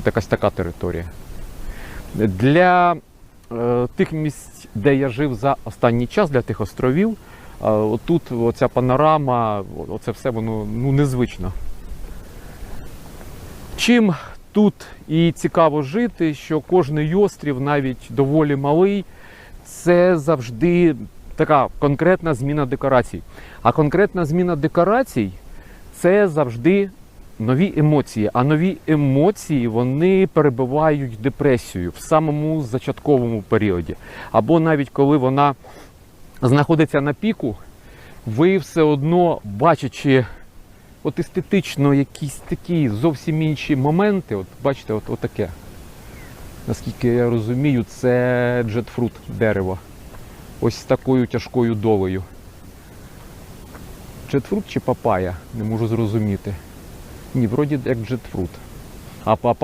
От якась така територія. Для е, тих місць, де я жив за останній час, для тих островів, е, отут оця панорама, оце все воно ну, незвично. Чим тут і цікаво жити, що кожний острів, навіть доволі малий, це завжди така конкретна зміна декорацій. А конкретна зміна декорацій це завжди нові емоції. А нові емоції вони перебивають депресію в самому зачатковому періоді. Або навіть коли вона знаходиться на піку, ви все одно бачачи от естетично якісь такі зовсім інші моменти, от бачите, от, отаке. Наскільки я розумію, це джетфрут дерево. Ось такою тяжкою долею. Джетфрут чи папая? Не можу зрозуміти. Ні, вроді як джетфрут. А папая